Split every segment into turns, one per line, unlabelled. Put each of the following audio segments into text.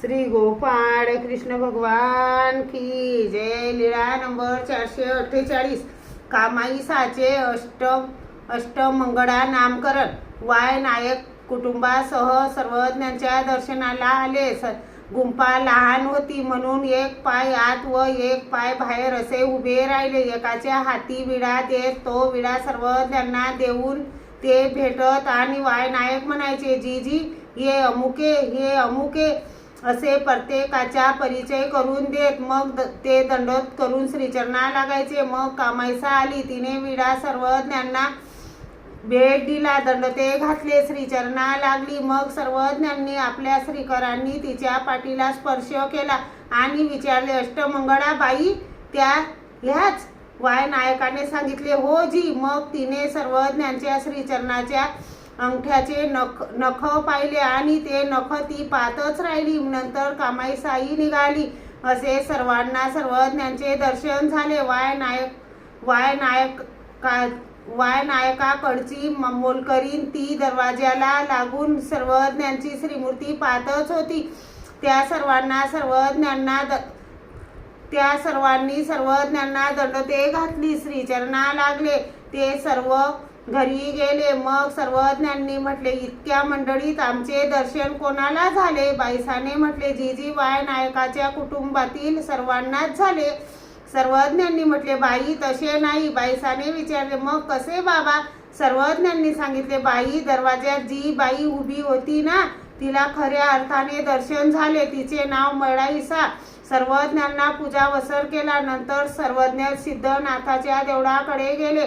श्री गोपाळ कृष्ण भगवान की जय. लीळा नंबर चारशे अठ्ठेचाळीस. कामाई साचे अष्टम अष्टमंगळा नामकरण. वाय नायक कुटुंबासह सर्वज्ञांच्या दर्शनाला आले. स गुंफा लहान होती म्हणून एक पाय आत व एक पाय बाहेर असे उभे राहिले. एकाच्या हाती विडा देत तो विडा सर्वज्ञांना देऊन ते भेटत आणि वाय नायक म्हणायचे जी जी ये अमुके हे अमुके असे प्रत्येकाचा परिचय करून देत मग द- ते दंडोत करून श्रीचरणा लागायचे. मग कामायसा आली तिने विडा सर्वज्ञांना भेट दिला. दंडते घातले श्रीचरणा लागली. मग सर्वज्ञांनी आपल्या श्रीकरांनी तिच्या पाठीला स्पर्श केला आणि विचारले अष्टमंगळा बाई त्या ह्याच वाय नायकाने सांगितले हो जी मग तिने सर्वज्ञांच्या श्रीचरणाच्या अंगठ्याचे नख नख पाहिले आणि ते नख ती पाहतच राहिली. नंतर कामाईसाई निघाली. असे सर्वांना सर्वज्ञांचे दर्शन झाले. वाय नायक वाय नायक का वाय नायकाकडची म- ती दरवाज्याला लागून सर्वज्ञांची श्रीमूर्ती पाहतच होती. त्या सर्वांना सर्वज्ञांना द त्या सर्वांनी सर्वज्ञांना दंडते घातली. श्रीचरणा लागले. ते सर्व घरी गेले मग सर्वज्ञांनी म्हटले इतक्या मंडळीत आमचे दर्शन कोणाला झाले? बाईसाने म्हटले जीजी वाय नायकाच्या कुटुंबातील सर्वांनाच झाले. सर्वज्ञांनी म्हटले बाई तसे नाही. बाईसाने विचारले मग कसे बाबा? सर्वज्ञांनी सांगितले बाई दरवाज्यात जी बाई उभी होती ना तिला खऱ्या अर्थाने दर्शन झाले. तिचे नाव मळाईसा. सर्वज्ञांना पूजा वसर केला. नंतर सर्वज्ञ सिद्धनाथाच्या देवळाकडे गेले.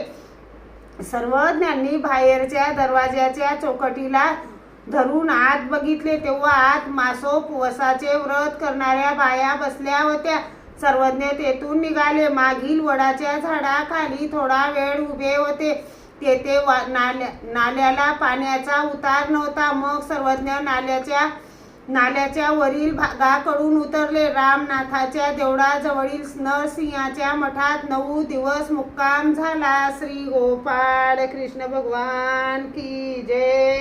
सर्वज्ञांनी बाहेरच्या दरवाज्याच्या चौकटीला धरून आत बघितले तेव्हा आत मासो वसाचे व्रत करणाऱ्या बाया बसल्या होत्या. सर्वज्ञ तेथून निघाले. मागील वडाच्या झाडाखाली थोडा वेळ उभे होते. तेथे वा- नाल्या नाल्याला पाण्याचा उतार नव्हता. मग सर्वज्ञ नाल्याच्या नाल्याच्या वरील भागाकडून उतरले. रामनाथाच्या देवळाजवळील नरसिंहाच्या मठात नऊ दिवस मुक्काम झाला. श्री गोपाळ कृष्ण भगवान की जय.